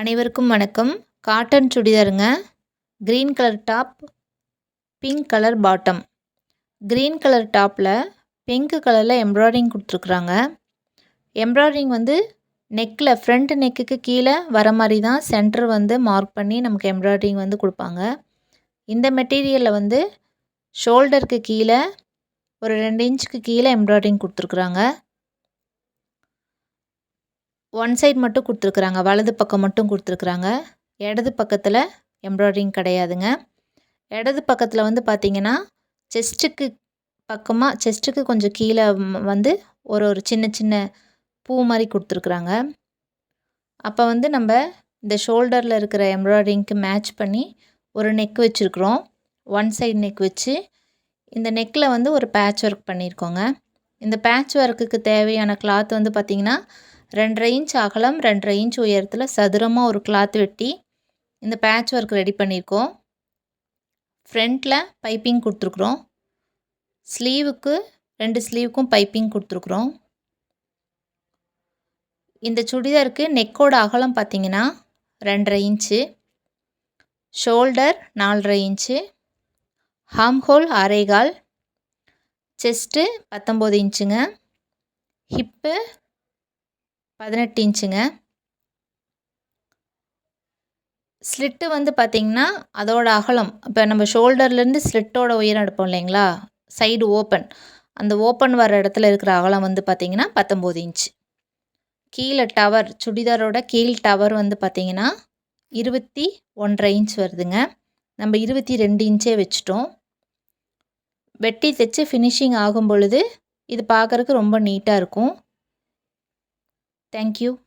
அனைவருக்கும் வணக்கம். Cotton சுடிதாருங்க. Green colour top pink colour bottom green colour டாப்பில் பிங்க் கலரில் எம்ப்ராய்டிங் கொடுத்துருக்குறாங்க. எம்ப்ராய்டிங் வந்து நெக்கில் ஃப்ரண்ட் நெக்குக்கு கீழே வர மாதிரி தான் சென்டர் வந்து மார்க் பண்ணி நமக்கு எம்ப்ராய்டிங் வந்து கொடுப்பாங்க. இந்த மெட்டீரியலில் வந்து ஷோல்டருக்கு கீழே ஒரு ரெண்டு இன்ச்சுக்கு கீழே எம்ப்ராய்டிங் கொடுத்துருக்குறாங்க. ஒன் சைட் மட்டும் கொடுத்துருக்குறாங்க வலது பக்கம் மட்டும் கொடுத்துருக்குறாங்க. இடது பக்கத்தில் எம்ப்ராய்டிங் கிடையாதுங்க. இடது பக்கத்தில் வந்து பார்த்திங்கன்னா செஸ்ட்டுக்கு பக்கமாக செஸ்ட்டுக்கு கொஞ்சம் கீழே வந்து ஒரு ஒரு சின்ன சின்ன பூ மாதிரி கொடுத்துருக்குறாங்க. அப்போ வந்து நம்ம இந்த ஷோல்டரில் இருக்கிற எம்ப்ராய்டிங்க்கு மேட்ச் பண்ணி ஒரு நெக் வச்சுருக்குறோம். ஒன் சைடு நெக் வச்சு இந்த நெக்கில் வந்து ஒரு பேட்ச் ஒர்க் பண்ணியிருக்கோங்க. இந்த பேட்ச் ஒர்க்குக்கு தேவையான கிளாத் வந்து பார்த்திங்கன்னா ரெண்டரை இன்ச் அகலம் ரெண்டரை இன்ச் உயரத்தில் சதுரமாக ஒரு கிளாத் வெட்டி இந்த பேட்ச் ஒர்க் ரெடி பண்ணியிருக்கோம் ஃப்ரண்ட்டில் பைப்பிங் கொடுத்துருக்குறோம். ஸ்லீவுக்கு ரெண்டு ஸ்லீவுக்கும் பைப்பிங் கொடுத்துருக்குறோம். இந்த சுடிதாருக்கு நெக்கோட அகலம் பார்த்திங்கன்னா ரெண்டரை இன்ச்சு ஷோல்டர் நாலரை இன்ச்சு ஹாம் ஹோல் அரைகால் செஸ்ட்டு பத்தொம்போது இன்ச்சுங்க ஹிப்பு பதினெட்டு இன்ச்சுங்க. ஸ்லிட்டு வந்து பார்த்திங்கன்னா அதோட அகலம் இப்போ நம்ம ஷோல்டர்லேருந்து ஸ்லிட்டோட உயரம் எடுப்போம் இல்லைங்களா? சைடு ஓப்பன் அந்த ஓப்பன் வர இடத்துல இருக்கிற அகலம் வந்து பார்த்திங்கன்னா பத்தொம்போது இன்ச் கீழே டவர் சுடிதாரோட கீழ் டவர் வந்து பார்த்திங்கன்னா இருபத்தி ஒன்றரை இன்ச் வருதுங்க. நம்ம இருபத்தி ரெண்டு இன்ச்சே வச்சுட்டோம். வெட்டி தைச்சு ஃபினிஷிங் ஆகும் பொழுது இது பார்க்குறக்கு ரொம்ப நீட்டாக இருக்கும். Thank you.